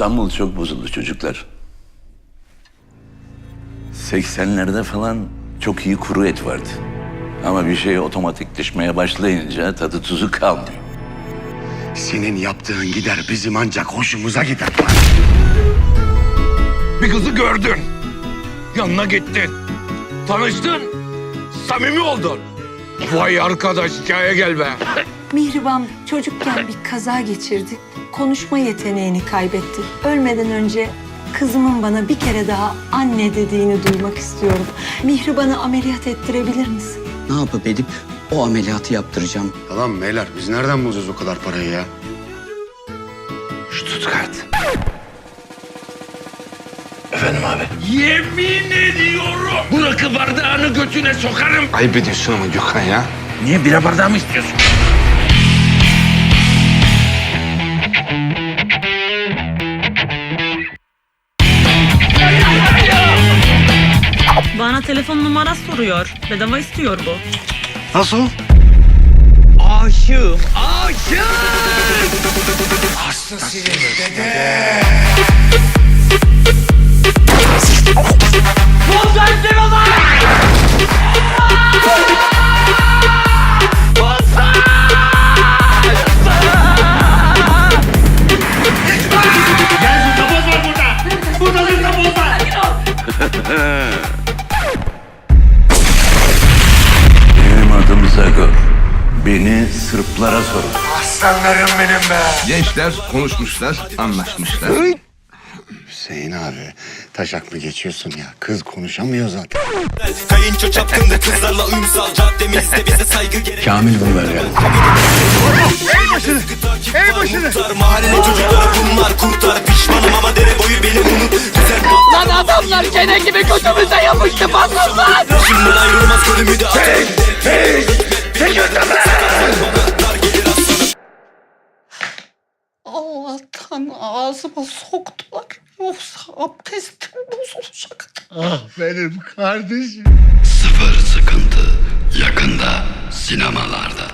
İstanbul çok bozuldu çocuklar. 80'lerde falan çok iyi kuru et vardı. Ama bir şey otomatikleşmeye başlayınca tadı tuzu kalmıyor. Senin yaptığın gider bizim ancak hoşumuza gider. Bir kızı gördün. Yanına gittin. Tanıştın. Samimi oldun. Vay arkadaş hikaye gel be. Mihriban çocukken bir kaza geçirdi. Konuşma yeteneğini kaybetti. Ölmeden önce kızımın bana bir kere daha anne dediğini duymak istiyorum. Mihriban'ı ameliyat ettirebilir misin? Ne yapıp edip o ameliyatı yaptıracağım. Tamam beyler biz nereden bulacağız o kadar parayı ya? Stuttgart. Efendim abi. Yemin ediyorum. Bu rakı bardağını götüne sokarım. Ayıp ediyorsun ama Gökhan ya. Niye bira bardağı mı istiyorsun? Bana telefon numarası soruyor. Bedava istiyor bu. Nasıl? Aşığım. Aşığım. Benim adım Zagor. Beni Sırplara sorun. Gençler konuşmuşlar, anlaşmışlar. Hüseyin abi taşak mı geçiyorsun ya? Kız konuşamıyor zaten. Kayınço çapkındı kızlarla uyumsal caddemizde bize saygı gerek Kamil bunu ver gel. Ey başını Ey başını Mahalle çocukları bunlar kurtar Pişmanım ama dere boyu beni unut Kene gibi götümüze yapıştı patlasın Şimdiden ayrılmaz golümü de atarım Hey hey Dar gelir az sonra Allah'tan ağzıma soktular. Yoksa abdestim bozulacaktı. Benim kardeşim. Sıfır sıkıntı yakında sinemalarda.